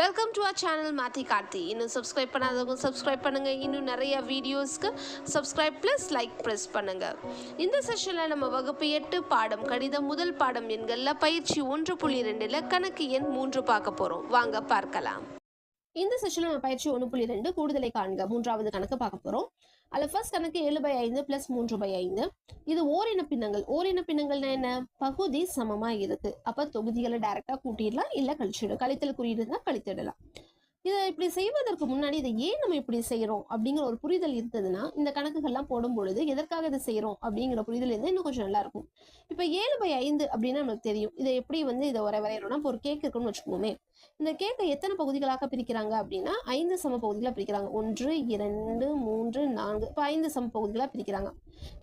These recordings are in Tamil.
வெல்கம் டு அவர் சேனல் மாத்தி கார்த்தி இன்னும் சப்ஸ்கிரைப் பண்ணாதவங்க சப்ஸ்கிரைப் பண்ணுங்க. இன்னும் நிறைய வீடியோஸ்க்கு சப்ஸ்கிரைப் ப்ளஸ் லைக் ப்ரெஸ் பண்ணுங்க. இந்த செஷனில் நம்ம வகுப்பு எட்டு பாடம் கணிதம் முதல் பாடம் எண்களில் பயிற்சி ஒன்று புள்ளி ரெண்டில் கணக்கு எண் மூன்று பார்க்க போகிறோம் வாங்க பார்க்கலாம். இந்த செஷனில் நம்ம பயிற்சி ஒன்று புள்ளி ரெண்டு கூடுதலை காண்க. மூன்றாவது கணக்கு பார்க்க போகிறோம் அதில் ஃபர்ஸ்ட் கணக்கு ஏழு பை ஐந்து ப்ளஸ் மூன்று பை ஐந்து. இது ஓரின பின்னங்கள். ஓரின பின்னங்கள்னா என்ன? பகுதி சமமா இருக்கு. அப்ப தொகுதிகளை டைரக்டா கூட்டிடலாம் இல்ல கழிச்சிடும் கழித்தல் குறியீடு தான் கழித்திடலாம். இதை இப்படி செய்வதற்கு முன்னாடி இதை ஏன் நம்ம இப்படி செய்யறோம் அப்படிங்கிற ஒரு புரிதல் இருந்ததுன்னா இந்த கணக்குகள்லாம் போடும் பொழுது எதற்காக இதை செய்யறோம் அப்படிங்கிற புரிதல் இருந்தால் இன்னும் கொஞ்சம் நல்லா இருக்கும். இப்ப ஏழு பை ஐந்து அப்படின்னா நமக்கு தெரியும். இதை எப்படி வந்து இதை வர வரையறோம்னா இப்போ ஒரு கேக் இருக்குன்னு வச்சுக்கோமே. இந்த கேக்கை எத்தனை பகுதிகளாக பிரிக்கிறாங்க அப்படின்னா ஐந்து சம பகுதிகளாக பிரிக்கிறாங்க. ஒன்று இரண்டு மூன்று நான்கு. இப்போ ஐந்து சம பகுதிகளாக பிரிக்கிறாங்க.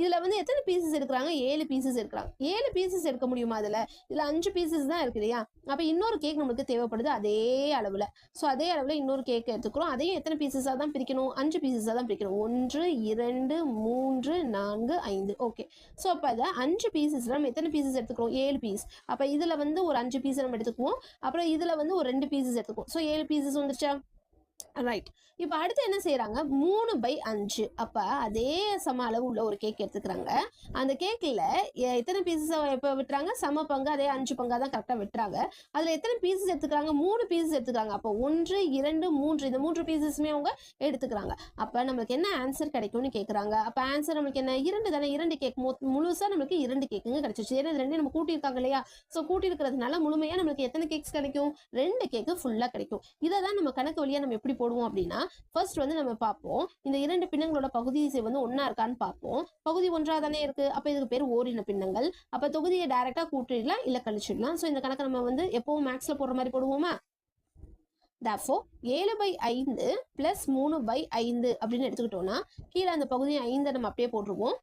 இதுல வந்து எத்தனை பீசஸ் எடுக்கிறாங்க? ஏழு பீசஸ் எடுக்கிறாங்க. ஏழு பீசஸ் எடுக்க முடியுமா அதுல? இதுல அஞ்சு பீசஸ் தான் இருக்கு இல்லையா? அப்ப இன்னொரு கேக் நம்மளுக்கு தேவைப்படுது அதே அளவுல. ஸோ அதே அளவுல இன்னொரு கேக் எடுத்துக்கிறோம். அதையும் எத்தனை பீசஸாக தான் பிரிக்கணும்? அஞ்சு பீசஸாக தான் பிரிக்கணும். ஒன்று இரண்டு மூன்று நான்கு ஐந்து. ஓகே ஸோ அப்போ அதை அஞ்சு பீசஸ் நம்ம எத்தனை பீசஸ் எடுத்துக்கிறோம்? ஏழு பீஸ் அப்போ இதில் வந்து ஒரு அஞ்சு பீஸ் நம்ம எடுத்துக்குவோம். அப்புறம் இதில் வந்து ஒரு ரெண்டு பீசஸ் எடுத்துக்குவோம். ஸோ ஏழு பீசஸ் வந்துருச்சா? ரைட் இப்போ அடுத்து என்ன செய்கிறாங்க மூணு பை அஞ்சு. அப்ப அதே சம அளவு உள்ள ஒரு கேக் எடுத்துக்கிறாங்க. அந்த கேக்கில் எத்தனை பீசஸ் இப்போ விட்டுறாங்க? சம பங்கு அதே அஞ்சு பங்காக தான் கரெக்டாக விட்டுறாங்க. அதில் எத்தனை பீசஸ் எடுத்துக்கிறாங்க? மூணு பீசஸ் எடுத்துக்கிறாங்க. அப்போ ஒன்று இரண்டு மூன்று. இந்த மூன்று பீசஸுமே அவங்க எடுத்துக்கிறாங்க. அப்போ நம்மளுக்கு என்ன ஆன்சர் கிடைக்கும்னு கேட்குறாங்க அப்போ ஆன்சர் நம்மளுக்கு என்ன? இரண்டு தானே. இரண்டு கேக் முழுசாக நம்மளுக்கு இரண்டு கேக்குங்க கிடைச்சிச்சு. ஏன்னா இது ரெண்டு நம்ம கூட்டியிருக்காங்க இல்லையா? ஸோ கூட்டியிருக்கிறதுனால முழுமையாக நம்மளுக்கு எத்தனை கேக்ஸ் கிடைக்கும்? ரெண்டு கேக்கு ஃபுல்லாக கிடைக்கும். இதை தான் நம்ம கணக்கு வழியாக நம்ம எப்படி போடுவோம் அப்படின்னா ஃபர்ஸ்ட் வந்து நம்ம பார்ப்போம். இந்த இரண்டு பின்னங்களோட பகுதி வந்து ஒண்ணா இருக்கான்னு பார்ப்போம். பகுதி ஒன்றா தானே இருக்கு? அப்ப இதுக்கு பேர் ஓரின பின்னங்கள். அப்ப தொகுதியை டைரக்டா கூட்டிடலாம் இல்ல கழிச்சிடலாம். ஸோ இந்த கணக்கை நம்ம வந்து எப்பவும் மேக்ஸ்ல போடுற மாதிரி போடுவோமா? தஃபோ ஏழு பை ஐந்து பிளஸ் மூணு பை ஐந்து அப்படின்னு எடுத்துக்கிட்டோம்னா கீழே அந்த பகுதி ஐந்தை நம்ம அப்படியே போட்டுருவோம்.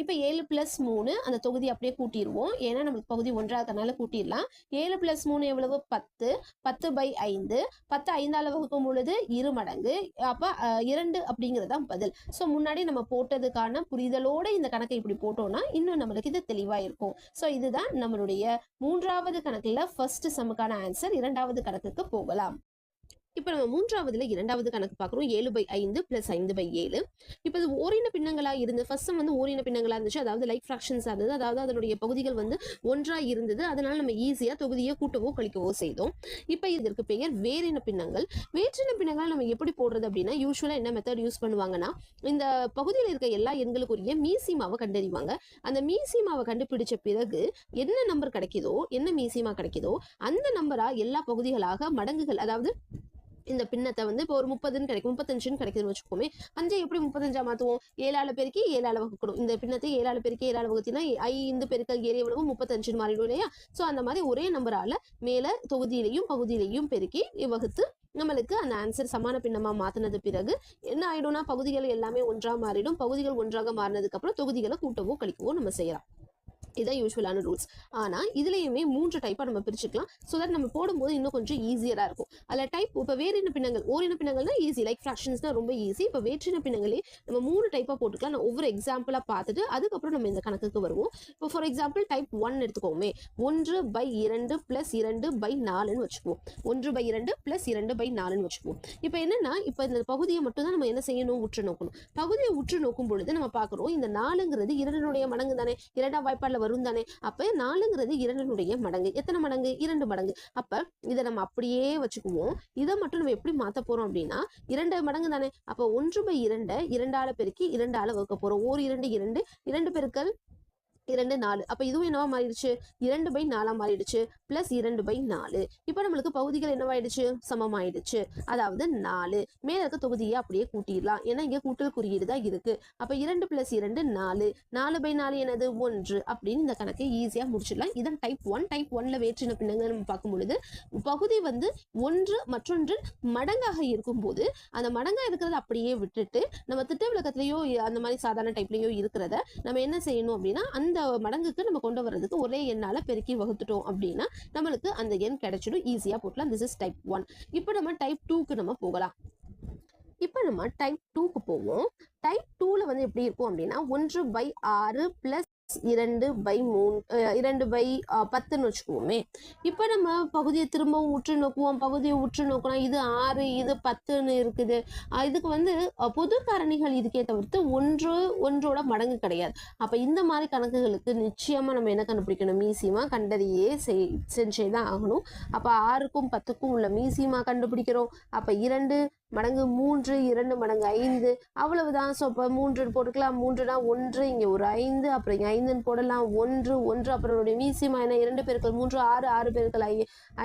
இப்போ ஏழு பிளஸ் மூணு அந்த தொகுதி அப்படியே கூட்டிடுவோம் ஏன்னா நம்மளுக்கு பகுதி ஒன்றா கூட்டிடலாம். ஏழு பிளஸ் மூணு எவ்வளவு? பத்து. பத்து பை ஐந்து. பத்து ஐந்தால வகுக்கும் பொழுது இரு மடங்கு. அப்போ இரண்டு அப்படிங்கிறது தான் பதில். ஸோ முன்னாடி நம்ம போட்டதுக்கான புரிதலோடு இந்த கணக்கை இப்படி போட்டோம்னா இன்னும் நம்மளுக்கு இது தெளிவாக இருக்கும் ஸோ இதுதான் நம்மளுடைய மூன்றாவது கணக்கில் ஃபர்ஸ்ட் சமுக்கான ஆன்சர் இரண்டாவது கணக்குக்கு போகலாம். இப்போ நம்ம மூன்றாவதுல இரண்டாவது கணக்கு பார்க்குறோம். ஏழு பை ஐந்து பிளஸ் ஐந்து பை ஏழு. இப்போ இது ஓரின பின்னங்களா இருந்து ஃபர்ஸ்ட் வந்து ஓரின பின்னங்களா இருந்துச்சு. அதாவது லைக் ஃபிராக்ஷன்ஸ் இருந்தது. அதாவது அதனுடைய பகுதிகள் வந்து ஒன்றா இருந்தது. அதனால நம்ம ஈஸியாக தொகுதியை கூட்டவோ கழிக்கவோ செய்தோம். இப்போ இதற்கு பெயர் வேறின பின்னங்கள். வேற்றின பின்னங்கள் நம்ம எப்படி போடுறது அப்படின்னா யூஸ்வலா என்ன மெத்தட் யூஸ் பண்ணுவாங்கன்னா இந்த பகுதியில் இருக்க எல்லா எண்களுக்குரிய மீசிமாவை கண்டறிவாங்க. அந்த மீசிமாவை கண்டுபிடிச்ச பிறகு என்ன நம்பர் கிடைக்குதோ என்ன மீசிமா கிடைக்குதோ அந்த நம்பரா எல்லா பகுதிகளாக மடங்குகள் அதாவது இந்த பின்னத்தை வந்து இப்போ ஒரு முப்பதுன்னு கிடைக்கும் முப்பத்தஞ்சுன்னு கிடைக்குதுன்னு வச்சுக்கோமே அஞ்சை எப்படி முப்பத்தஞ்சா மாற்றுவோம் ஏழால பெருக்கி ஏழால வகுக்கணும். இந்த பின்னத்தை ஏழால பெருக்கி ஏழால வகுத்தினா ஐந்து பெருக்கல் ஏழு எவ்வளவு முப்பத்தஞ்சுன்னு மாறிடும் இல்லையா? ஸோ அந்த மாதிரி ஒரே நம்பரால மேலே தொகுதியிலையும் பகுதியிலையும் பெருக்கி வகுத்து நம்மளுக்கு அந்த ஆன்சர் சமான பின்னமாக மாற்றினது பிறகு என்ன ஆயிடும்னா பகுதிகள் எல்லாமே ஒன்றாக மாறிடும். பகுதிகள் ஒன்றாக மாறினதுக்கு அப்புறம் தொகுதிகளை கூட்டவோ கழிக்கவோ நம்ம செய்யலாம். இதுதான் யூஸ்வலான ரூல்ஸ் ஆனால் இதுலேயுமே மூன்று டைப்பாக நம்ம பிரிச்சுக்கலாம். ஸோ தட் நம்ம போடும்போது இன்னும் கொஞ்சம் ஈஸியராக இருக்கும். அதில் டைப் இப்போ வேறின பின்னங்கள்? ஓரின பின்னங்கள்னா ஈஸி லைக் ஃப்ராக்ஷன்ஸ்னால் ரொம்ப ஈஸி இப்போ வேற்றின பின்னங்களே நம்ம மூணு டைப்பாக போட்டுக்கலாம். நான் ஒவ்வொரு எக்ஸாம்பிளாக பார்த்துட்டு அதுக்கப்புறம் நம்ம இந்த கணக்குக்கு வருவோம். இப்போ ஃபார் எக்ஸாம்பிள் டைப் ஒன் எடுத்துக்கோமே. ஒன்று பை இரண்டு ப்ளஸ் இரண்டு பை நாலுன்னு வச்சுக்குவோம். ஒன்று பை இரண்டு ப்ளஸ் இரண்டு பை நாலுன்னு வச்சுக்குவோம். இப்போ என்னன்னா இப்போ இந்த பகுதியை மட்டும் தான் நம்ம என்ன செய்யணும்? உற்று நோக்கணும். பகுதியை உற்று நோக்கும் பொழுது நம்ம பார்க்குறோம் இந்த நாலுங்கிறது இரண்டனுடைய மடங்கு தானே. இரண்டாம் வாய்ப்பாடில் வரும் தானே? அப்ப நாலுங்கிறது இரண்டனுடைய மடங்கு. எத்தனை மடங்கு? இரண்டு மடங்கு. அப்ப இதை நம்ம அப்படியே வச்சுக்குவோம். இதை மட்டும் நம்ம எப்படி மாற்ற போறோம் அப்படின்னா இரண்டு மடங்கு தானே? அப்ப ஒன்று பை இரண்டை இரண்டால பெருக்கி இரண்டால வகுக்க போறோம். ஓர் இரண்டு இரண்டு. இரண்டு பெருக்கல் இரண்டு நாலு. அப்போ இதுவும் என்னவா மாறிடுச்சு? இரண்டு பை நாலாக மாறிடுச்சு. பிளஸ் இரண்டு பை நாலு. இப்போ நம்மளுக்கு பகுதிகள் என்னவாயிடுச்சு? சமமாயிடுச்சு. அதாவது நாலு. மேல இருக்க தொகுதியை அப்படியே கூட்டிடலாம். ஏன்னா இங்கே கூட்டல் குறியீடு தான் இருக்கு. அப்போ இரண்டு பிளஸ் இரண்டு நாலு. நாலு பை நாலு என்னது? ஒன்று. அப்படின்னு இந்த கணக்கை ஈஸியாக முடிச்சிடலாம். இதன் டைப் ஒன் டைப் ஒன்ல வேற்றின பின்னங்க நம்ம பார்க்கும் பொழுது பகுதி வந்து ஒன்று மற்றொன்று மடங்காக இருக்கும்போது அந்த மடங்காக இருக்கிறத அப்படியே விட்டுட்டு நம்ம திட்ட விளக்கத்திலேயோ அந்த மாதிரி சாதாரண டைப்லேயோ இருக்கிறத நம்ம என்ன செய்யணும் அப்படின்னா அந்த மடங்குக்கு நம்ம கொண்டு வர்றதுக்கு ஒரே எண்ணால பெருக்கி வகுத்துட்டோம் அப்படின்னா நம்மளுக்கு அந்த எண் கிடைச்சிடும். ஈஸியா போட்டலாம். திஸ் இஸ் டைப் ஒன் இப்போ நம்ம டைப் டூக்கு நம்ம போகலாம். இப்போ நம்ம டைப் டூக்கு போவோம். டைப் டூல வந்து எப்படி இருக்கும் அப்படின்னா ஒன்று பை ஆறு ப்ளஸ் இரண்டு பை மூணு இரண்டு பை பத்துன்னு வச்சுக்குவோமே. இப்போ நம்ம பகுதியை திரும்பவும் உற்று நோக்குவோம். பகுதியை உற்று நோக்கலாம் இது ஆறு இது பத்துன்னு இருக்குது. இதுக்கு வந்து பொது காரணிகள் இதுக்கே தவிர்த்து ஒன்று ஒன்றோட மடங்கு கிடையாது. அப்போ இந்த மாதிரி கணக்குகளுக்கு நிச்சயமாக நம்ம என்ன கண்டுபிடிக்கணும்? மீசியமாக கண்டறியே செய் செஞ்சே தான் ஆகணும். அப்போ ஆறுக்கும் பத்துக்கும் உள்ள மீசியமாக கண்டுபிடிக்கிறோம். அப்போ இரண்டு மடங்கு மூன்று இரண்டு மடங்கு ஐந்து. அவ்வளவுதான் ஸோ இப்போ மூன்று போட்டுக்கலாம். மூன்றுனா ஒன்று. இங்கே ஒரு ஐந்து அப்புறம் இங்கே ஐந்துன்னு போடலாம். ஒன்று ஒன்று அப்புறம் என்னுடைய மீசியமா என்ன? இரண்டு பேருக்கள். மூன்று ஆறு ஆறு பேருக்கள். ஐ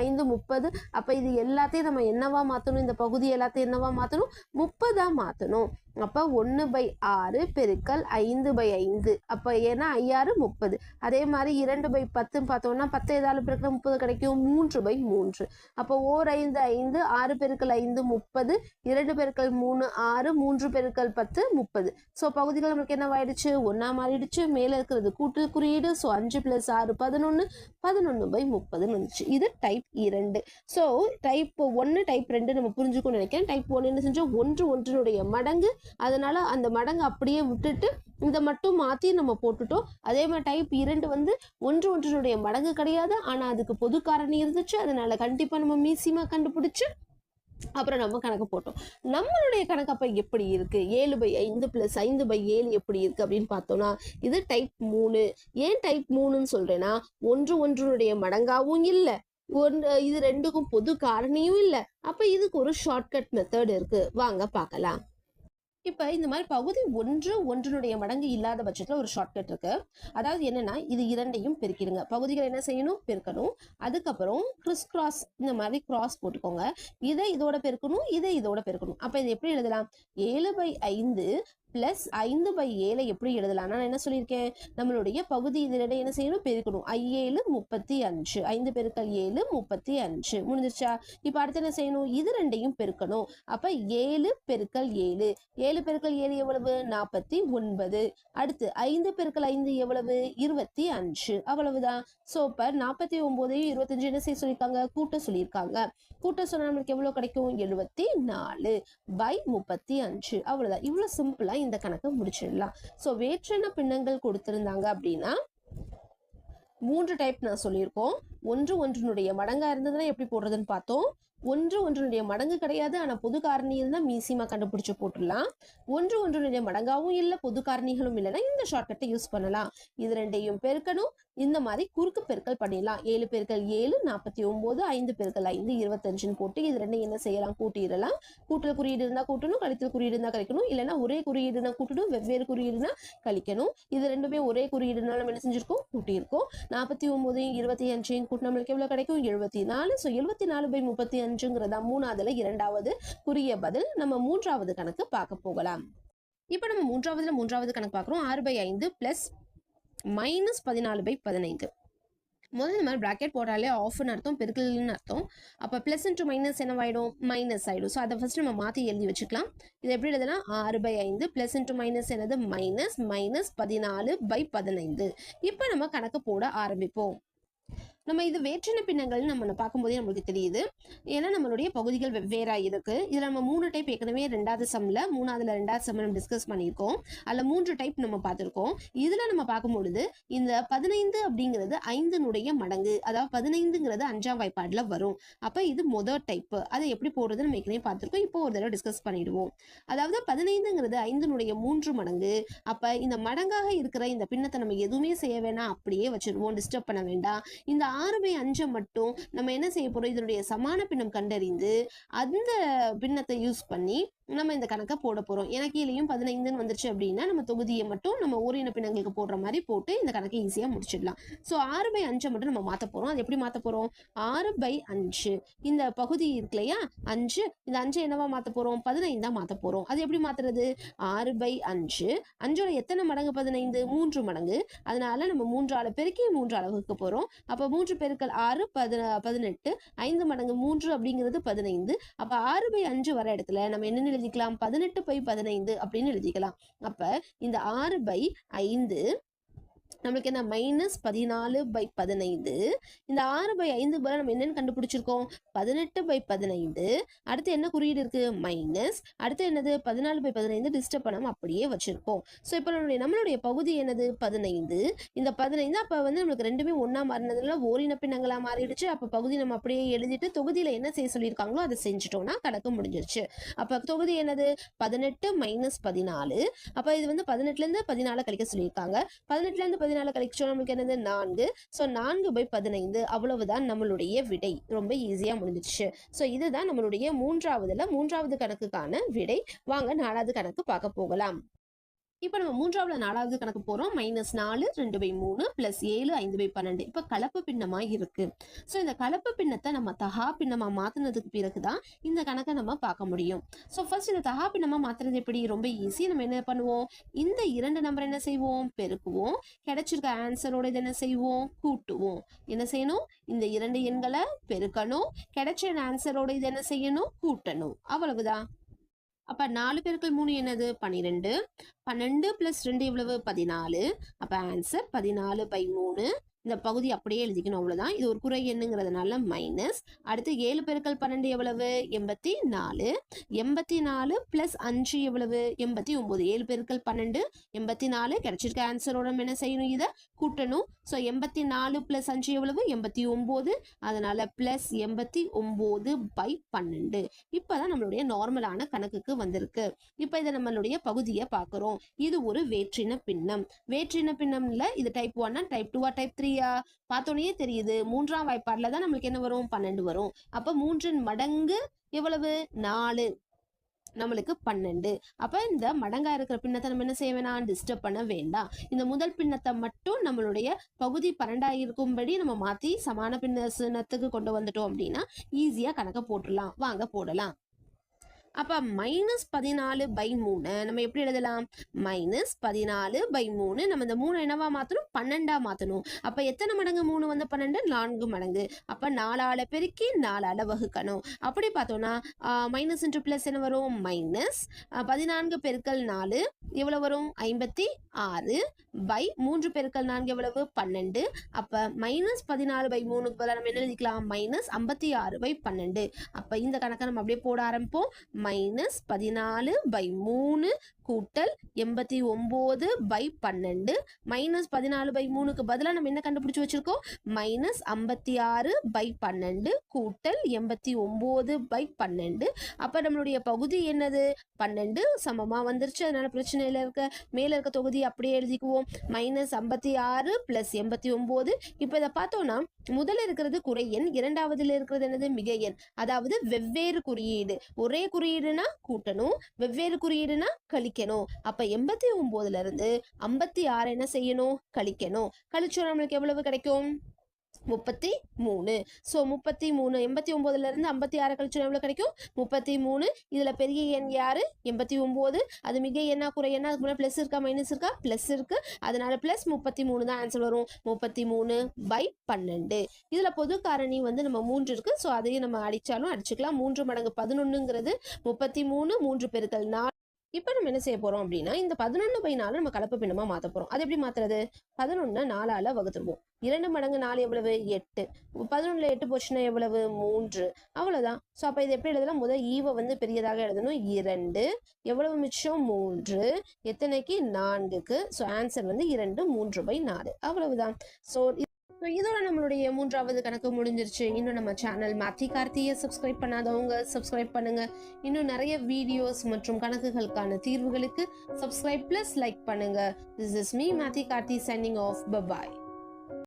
ஐந்து முப்பது. அப்போ இது எல்லாத்தையும் நம்ம என்னவா மாற்றணும் இந்த பகுதி எல்லாத்தையும் என்னவா மாற்றணும் முப்பதாக மாற்றணும் அப்போ ஒன்று பை ஆறு பெருக்கல் ஐந்து பை ஐந்து. அப்போ ஏன்னா ஐயாறு முப்பது. அதே மாதிரி இரண்டு பை பத்துன்னு பார்த்தோம்னா பத்து ஏதாவது பெருக்கில் முப்பது கிடைக்கும். மூன்று பை மூன்று. அப்போ ஓர் ஐந்து ஐந்து ஆறு பெருக்கல் ஐந்து முப்பது இரண்டு பெருக்கல் மூணு ஆறு மூன்று பெருக்கல் பத்து முப்பது. ஸோ பகுதிகள் நம்மளுக்கு என்னவாயிடுச்சு ஒன்றா மாறிடுச்சு. மேலே இருக்கிறது கூட்டு குறியீடு. ஸோ அஞ்சு ப்ளஸ் ஆறு பதினொன்று பதினொன்று பை முப்பதுன்னு வந்துச்சு. இது டைப் இரண்டு. ஸோ டைப் ஒன்று டைப் ரெண்டு நம்ம புரிஞ்சுக்கணும்னு நினைக்கிறேன். டைப் ஒன்று என்ன செஞ்சோம்? ஒன்று ஒன்றினுடைய மடங்கு அதனால அந்த மடங்கு அப்படியே விட்டுட்டு இதை மட்டும் மாற்றி நம்ம போட்டுட்டோம். அதே மாதிரி டைப் இரண்டு வந்து ஒன்று ஒன்றினுடைய மடங்கு கிடையாது. ஆனால் அதுக்கு பொது காரணி இருந்துச்சு. அதனால கண்டிப்பாக நம்ம மீசியமாக கண்டுபிடிச்சி அப்புறம் நம்ம கணக்கு போட்டோம். நம்மளுடைய கணக்கு அப்போ எப்படி இருக்கு? ஏழு பை ஐந்து பிளஸ் ஐந்து பை ஏழு எப்படி இருக்கு அப்படின்னு பார்த்தோம்னா இது டைப் மூணு. ஏன் டைப் மூணுன்னு சொல்றேன்னா ஒன்று ஒன்றினுடைய மடங்காவும் இல்லை. ஒன்று இது ரெண்டுக்கும் பொது காரணியும் இல்லை. அப்போ இதுக்கு ஒரு ஷார்ட்கட் மெத்தட் இருக்கு. வாங்க பார்க்கலாம். இப்போ இந்த மாதிரி பகுதி ஒன்று ஒன்றினுடைய மடங்கு இல்லாத பட்சத்தில் ஒரு ஷார்ட்கட் இருக்கு. அதாவது என்னன்னா இது இரண்டையும் பெருக்கிடுங்க. பகுதிகள் என்ன செய்யணும்? பெருக்கணும். அதுக்கப்புறம் கிறிஸ் கிராஸ் இந்த மாதிரி கிராஸ் போட்டுக்கோங்க. இதை இதோட பெருக்கணும் இதை இதோட பெருக்கணும். அப்போ இது எப்படி எழுதலாம்? ஏழு பை ஐந்து பிளஸ் ஐந்து பை ஏழை எப்படி எழுதலாம்? நான் என்ன சொல்லியிருக்கேன்? நம்மளுடைய பகுதி இதனிடையே என்ன செய்யணும்? பெருக்கணும். ஐஏழு முப்பத்தி அஞ்சு. ஐந்து பெருக்கல் ஏழு முப்பத்தி அஞ்சு. முடிஞ்சிருச்சா? இப்போ அடுத்து என்ன செய்யணும்? இது ரெண்டையும் பெருக்கணும். அப்போ ஏழு பெருக்கல் ஏழு. ஏழு பெருக்கல் ஏழு எவ்வளவு? நாற்பத்தி ஒன்பது. அடுத்து ஐந்து பெருக்கல் ஐந்து எவ்வளவு? இருபத்தி அஞ்சு. அவ்வளவுதான். ஸோ இப்போ நாற்பத்தி ஒம்போதையும் இருபத்தஞ்சு என்ன செய்ய சொல்லியிருக்காங்க? கூட்ட சொல்லியிருக்காங்க. கூட்ட சொன்னா நம்மளுக்கு எவ்வளோ கிடைக்கும்? எழுபத்தி நாலு பை முப்பத்தி அஞ்சு. அவ்வளோதான் இவ்வளோ சிம்பிளாக இந்த கணக்கை முடிச்சிடலாம். ஸோ வேற்றென பின்னங்கள் கொடுத்துருந்தாங்க அப்படின்னா மூன்று டைப் நான் சொல்லியிருக்கோம். ஒன்று ஒன்றினுடைய மடங்கா இருந்ததுன்னா எப்படி போடுறதுன்னு பார்த்தோம். ஒன்று ஒன்றுடைய மடங்கு கிடையாது. ஆனால் பொது காரணியில் தான் ஈஸியமாக கண்டுபிடிச்சு போட்டுடலாம். ஒன்று ஒன்றினுடைய மடங்காவும் இல்லை பொது காரணிகளும் இல்லைன்னா இந்த ஷார்ட்கட்டை யூஸ் பண்ணலாம். இது ரெண்டையும் பெருக்கணும். இந்த மாதிரி குறுக்கு பெருக்கல் பண்ணிடலாம். ஏழு பெருக்கல் ஏழு நாற்பத்தி ஒம்பது ஐந்து பெருக்கல் ஐந்து இருபத்தஞ்சுன்னு போட்டு இது ரெண்டையும் என்ன செய்யலாம்? கூட்டிடலாம். கூட்டல் குறியீடு இருந்தால் கூட்டணும் கழித்தல் குறியீடு இருந்தால் கழிக்கணும். இல்லைன்னா ஒரே குறியீடுனா கூட்டணும் வெவ்வேறு குறியீடுனா கழிக்கணும். இது ரெண்டுமே ஒரே குறியீடுனால நம்ம என்ன செஞ்சிருக்கோம்? கூட்டியிருக்கோம். நாற்பத்தி ஒன்பதையும் இருபத்தி அஞ்சையும் கூட்டி நம்மளுக்கு எவ்வளோ கிடைக்கும்? எழுபத்தி நாலு. ஸோ எழுபத்தி நாலு பை முப்பத்தி அஞ்சு அஞ்சுங்கிறதா மூணாவதுல இரண்டாவது குறிய பதில் நம்ம மூன்றாவது கணக்கு பார்க்க போகலாம். இப்போ நம்ம மூன்றாவதுல மூன்றாவது கணக்கு பார்க்குறோம். ஆறு பை ஐந்து ப்ளஸ் மைனஸ் பதினாலு பை பதினைந்து. முதல்ல இந்த மாதிரி ப்ராக்கெட் போட்டாலே ஆஃப்னு அர்த்தம் பெருக்கல்னு அர்த்தம். அப்போ ப்ளஸ் இன்ட்டு மைனஸ் என்னவாயிடும்? மைனஸ் ஆகிடும் ஸோ அதை ஃபஸ்ட் நம்ம மாற்றி எழுதி வச்சுக்கலாம். இது எப்படி எழுதலாம்? ஆறு பை ஐந்து ப்ளஸ் இன்ட்டு மைனஸ் என்னது? மைனஸ் மைனஸ் பதினாலு பை பதினைந்து. இப்போ நம்ம கணக்கு போட ஆரம்பிப்போம். நம்ம இது வேற்றின பின்னங்கள் நம்ம பார்க்கும்போதே நம்மளுக்கு தெரியுது. ஏன்னா நம்மளுடைய பகுதிகள் வெவ்வேறாக இருக்கு. இதில் நம்ம மூணு டைப் ஏற்கனவே ரெண்டாவது சம்மில் மூணாவதுல ரெண்டாவது சம் நம்ம டிஸ்கஸ் பண்ணியிருக்கோம். அதில் மூன்று டைப் நம்ம பார்த்துருக்கோம். இதில் நம்ம பார்க்கும்பொழுது இந்த பதினைந்து அப்படிங்கிறது ஐந்தினுடைய மடங்கு அதாவது பதினைந்துங்கிறது அஞ்சாம் வாய்ப்பாடில் வரும். அப்போ இது மொதல் டைப்பு அதை எப்படி போடுறது நம்ம ஏற்கனவே பார்த்துருக்கோம். இப்போ ஒரு தடவை டிஸ்கஸ் பண்ணிடுவோம். அதாவது பதினைந்துங்கிறது ஐந்தினுடைய மூன்று மடங்கு. அப்போ இந்த மடங்காக இருக்கிற இந்த பின்னத்தை நம்ம எதுவுமே செய்ய வேணாம். அப்படியே வச்சிருவோம். டிஸ்டர்ப் பண்ண வேண்டாம். இந்த ஆறு பை அஞ்சை மட்டும் நம்ம என்ன செய்ய போறோம்? இதனுடைய சமான பின்னம் கண்டறிந்து அந்த பின்னத்தை யூஸ் பண்ணி நம்ம இந்த கணக்கை போட போறோம். ஏன்னா கீழேயும் பதினைந்துன்னு வந்துருச்சு அப்படின்னா நம்ம தொகுதியை மட்டும் நம்ம ஓரின பின்னங்களுக்கு போடுற மாதிரி போட்டு இந்த கணக்கை ஈஸியாக முடிச்சிடலாம். ஸோ ஆறு பை அஞ்சை மட்டும் நம்ம மாற்ற போறோம். அது எப்படி மாற்ற போறோம்? ஆறு பை அஞ்சு. இந்த பகுதி இருக்கு இல்லையா? அஞ்சு. இந்த அஞ்சு என்னவா மாற்ற போறோம்? பதினைந்தா மாற்ற போறோம். அது எப்படி மாத்துறது? ஆறு பை அஞ்சு. அஞ்சோட எத்தனை மடங்கு? பதினைந்து? மூன்று மடங்கு. அதனால நம்ம மூன்றால பெருக்கி மூன்று அளவுக்கு போறோம். அப்போ மூன்று பெருக்கல் ஆறு பதின பதினெட்டு ஐந்து மடங்கு மூன்று அப்படிங்கிறது பதினைந்து. அப்ப ஆறு பை அஞ்சு வர இடத்துல நம்ம என்ன எழுதிக்கலாம்? பதினெட்டு பை பதினைந்து அப்படின்னு எழுதிக்கலாம். அப்ப இந்த ஆறு பை ஐந்து நம்மளுக்கு என்ன? மைனஸ் பதினாலு பை பதினைந்து. இந்த ஆறு பை ஐந்து போல நம்ம என்னென்னு கண்டுபிடிச்சிருக்கோம்? பதினெட்டு பை பதினைந்து. அடுத்து என்ன குறியீடு இருக்கு? மைனஸ் அடுத்து என்னது? பதினாலு பை பதினைந்து டிஸ்டர்ப் பண்ணாமல் அப்படியே வச்சிருக்கோம். ஸோ இப்போ நம்மளுடைய நம்மளுடைய பகுதி என்னது? பதினைந்து. இந்த பதினைந்து அப்போ வந்து நம்மளுக்கு ரெண்டுமே ஒன்றா மாறினதுனால ஓரின மாறிடுச்சு. அப்போ பகுதி நம்ம அப்படியே எழுதிட்டு தொகுதியில் என்ன செய்ய சொல்லியிருக்காங்களோ அதை செஞ்சுட்டோம்னா கணக்கு முடிஞ்சிருச்சு. அப்போ தொகுதி என்னது? பதினெட்டு மைனஸ் பதினாலு. அப்போ இது வந்து பதினெட்டுலேருந்து பதினாலு கழிக்க சொல்லியிருக்காங்க. பதினெட்டுலேருந்து பதினாலு கழிச்சோம் நம்மளுக்கு என்னது? நான்கு. ஸோ நான்கு பை பதினைந்து அவ்வளவுதான் நம்மளுடைய விடை. ரொம்ப ஈஸியாக முடிஞ்சிச்சு ஸோ இதுதான் நம்மளுடைய மூன்றாவதுல மூன்றாவது கணக்குக்கான விடை. வாங்க நாலாவது கணக்கு பார்க்க போகலாம். இப்போ நம்ம மூன்றாவது நாலாவது கணக்கு போகிறோம் மைனஸ் நாலு ரெண்டு பை மூணு ப்ளஸ் ஏழு ஐந்து பை பன்னெண்டு. இப்போ கலப்பு பின்னமாக இருக்கு. ஸோ இந்த கலப்பு பின்னத்தை நம்ம தகா பின்னமாக மாற்றினதுக்கு பிறகு தான் இந்த கணக்கை நம்ம பார்க்க முடியும். ஸோ ஃபர்ஸ்ட் இந்த தகா பின்னமாக மாற்றுறது எப்படி? ரொம்ப ஈஸி நம்ம என்ன பண்ணுவோம்? இந்த இரண்டு நம்பர் என்ன செய்வோம்? பெருக்குவோம். கிடைச்சிருக்க ஆன்சரோட இது என்ன செய்வோம்? கூட்டுவோம். என்ன செய்யணும்? இந்த இரண்டு எண்களை பெருக்கணும். கிடைச்ச ஆன்சரோட இது என்ன செய்யணும்? கூட்டணும். அவ்வளவுதான். அப்ப நாலு பெருக்கள் மூணு என்னது? பன்னிரெண்டு பன்னெண்டு பிளஸ் ரெண்டு எவ்வளவு பதினாலு. அப்ப ஆன்சர் பதினாலு பை மூணு. இந்த பகுதி அப்படியே எழுதிக்கணும். அவ்வளோதான் இது ஒரு குறை எண்ணுங்கிறதுனால மைனஸ் அடுத்து ஏழு பெருக்கள் பன்னெண்டு எவ்வளவு? எண்பத்தி நாலு. எண்பத்தி நாலு ப்ளஸ் அஞ்சு எவ்வளவு? எண்பத்தி ஒம்பது ஏழு பெருக்கள் பன்னெண்டு எண்பத்தி நாலு. கிடைச்சிருக்க ஆன்சரோட என்ன செய்யணும் இதை? கூட்டணும். ஸோ எண்பத்தி நாலு ப்ளஸ் அஞ்சு எவ்வளவு? எண்பத்தி ஒம்பது அதனால ப்ளஸ் எண்பத்தி ஒம்பது பை பன்னெண்டு. இப்போதான் நம்மளுடைய நார்மலான கணக்குக்கு வந்திருக்கு. இப்போ இதை நம்மளுடைய பகுதியை பார்க்குறோம். இது ஒரு வேற்றின பின்னம். வேற்றின பின்னம்ல இது டைப் ஒன்னா டைப் டூவா டைப் த்ரீ த்ரீயா பார்த்தோன்னே தெரியுது. மூன்றாம் வாய்ப்பாடுல தான் நம்மளுக்கு என்ன வரும்? பன்னெண்டு வரும். அப்ப மூன்றின் மடங்கு எவ்வளவு? நாலு. நம்மளுக்கு பன்னெண்டு. அப்ப இந்த மடங்கா இருக்கிற பின்னத்தை நம்ம என்ன செய்ய வேணாம்? டிஸ்டர்ப் பண்ண வேண்டாம். இந்த முதல் பின்னத்தை மட்டும் நம்மளுடைய பகுதி பன்னெண்டா இருக்கும்படி நம்ம மாத்தி சமான பின்ன சின்னத்துக்கு கொண்டு வந்துட்டோம் அப்படின்னா ஈஸியா கணக்க போட்டுடலாம். வாங்க போடலாம். அப்ப மைனஸ் பதினாலு பை மூணு நம்ம எப்படி எழுதலாம்? மைனஸ் பதினாலு பை மூணு நம்ம இந்த மூணு என்னவா மாத்தணும்? பன்னெண்டா மாத்தணும். அப்ப எத்தனை மடங்கு மூணு வந்து பன்னெண்டு? நான்கு மடங்கு. அப்ப நாலால் பெருக்கி நாலால் வகுக்கணும். அப்படி பார்த்தோன்னா மைனஸ் இன்ட்டு ப்ளஸ் என்ன வரும்? மைனஸ் பதினான்கு பெருக்கல் நாலு எவ்வளவு வரும்? ஐம்பத்தி ஆறு பை மூன்று பெருக்கல் நான்கு எவ்வளவு? பன்னெண்டு. அப்ப மைனஸ் பதினாலு பை மூணுக்கு பதிலாக நம்ம என்ன எழுதிக்கலாம்? மைனஸ் ஐம்பத்தி ஆறு பை பன்னெண்டு. அப்ப இந்த கணக்கை நம்ம அப்படியே போட ஆரம்பிப்போம். மைனஸ் பதினாலு பை மூணு கூட்டல் எண்பத்தி ஒம்பது பை பன்னெண்டு. மைனஸ் பதினாலு பை மூணுக்கு பதிலாக நம்ம என்ன கண்டுபிடிச்சி வச்சுருக்கோம்? மைனஸ் ஐம்பத்தி ஆறு பை பன்னெண்டு கூட்டல் எண்பத்தி ஒம்பது பை பன்னெண்டு. அப்போ நம்மளுடைய பகுதி என்னது? பன்னெண்டு சமமாக வந்துருச்சு. அதனால பிரச்சனையில் இருக்க மேலே இருக்க தொகுதி அப்படியே எழுதிக்குவோம். மைனஸ் ஐம்பத்தி ஆறு ப்ளஸ் எண்பத்தி ஒம்பது. இப்போ இதை பார்த்தோன்னா முதல்ல இருக்கிறது குறை எண் இரண்டாவதுல இருக்கிறது என்னது? மிக எண். அதாவது வெவ்வேறு குறியீடு. ஒரே குறியீடுனா கூட்டணும் வெவ்வேறு குறியீடுனா கழிக்கணும். அப்ப எண்பத்தி ஒன்பதுல இருந்து ஐம்பத்தி ஆறு என்ன செய்யணும்? கழிக்கணும். கழிச்சோம் நம்மளுக்கு எவ்வளவு கிடைக்கும்? முப்பத்தி மூணு ஸோ முப்பத்தி மூணு எண்பத்தி ஒம்போதுல இருந்து ஐம்பத்தி ஆறு கழிச்சு எவ்வளோ கிடைக்கும்? முப்பத்தி மூணு இதில் பெரிய எண் யாரு? எண்பத்தி ஒம்போது அது மிக என்ன குறை என்ன அதுக்கு முன்னாடி ப்ளஸ் இருக்கா மைனஸ் இருக்கா? ப்ளஸ் இருக்கு. அதனால ப்ளஸ் முப்பத்தி மூணு தான் ஆன்சர் வரும். முப்பத்தி மூணு பை பன்னெண்டு. இதில் பொது காரணி வந்து நம்ம மூன்று இருக்கு. ஸோ அதையும் நம்ம அடிச்சாலும் அடிச்சுக்கலாம். மூன்று மடங்கு பதினொன்றுங்கிறது முப்பத்தி மூணு மூன்று பெருக்கள் நாலு. இப்போ நம்ம என்ன செய்ய போகிறோம் அப்படின்னா இந்த பதினொன்று பை நாலு நம்ம கலப்பு பின்னமாக மாற்ற போகிறோம் அது எப்படி மாத்துறது? பதினொன்னு நாலால வகுத்துருவோம். இரண்டு மடங்கு நாலு எவ்வளவு? எட்டு. பதினொன்றில் எட்டு போச்சுன்னா எவ்வளவு? மூன்று. அவ்வளோதான் ஸோ அப்போ இது எப்படி எழுதலாம்? முதல் e ஈவை வந்து பெரியதாக எழுதணும். இரண்டு. எவ்வளவு மிச்சம்? மூன்று. எத்தனைக்கு? நான்குக்கு. ஸோ ஆன்சர் வந்து இரண்டு மூன்று பை நாலு. அவ்வளவுதான். ஸோ ஸோ இதோட நம்மளுடைய மூன்றாவது கணக்கு முடிஞ்சிருச்சு. இன்னும் நம்ம சேனல் மேத்தி கார்த்தியை சப்ஸ்கிரைப் பண்ணாதவங்க சப்ஸ்கிரைப் பண்ணுங்க. இன்னும் நிறைய வீடியோஸ் மற்றும் கணக்குகளுக்கான தீர்வுகளுக்கு சப்ஸ்கிரைப் ப்ளஸ் லைக் பண்ணுங்க. This is me maths Karthi signing off bye bye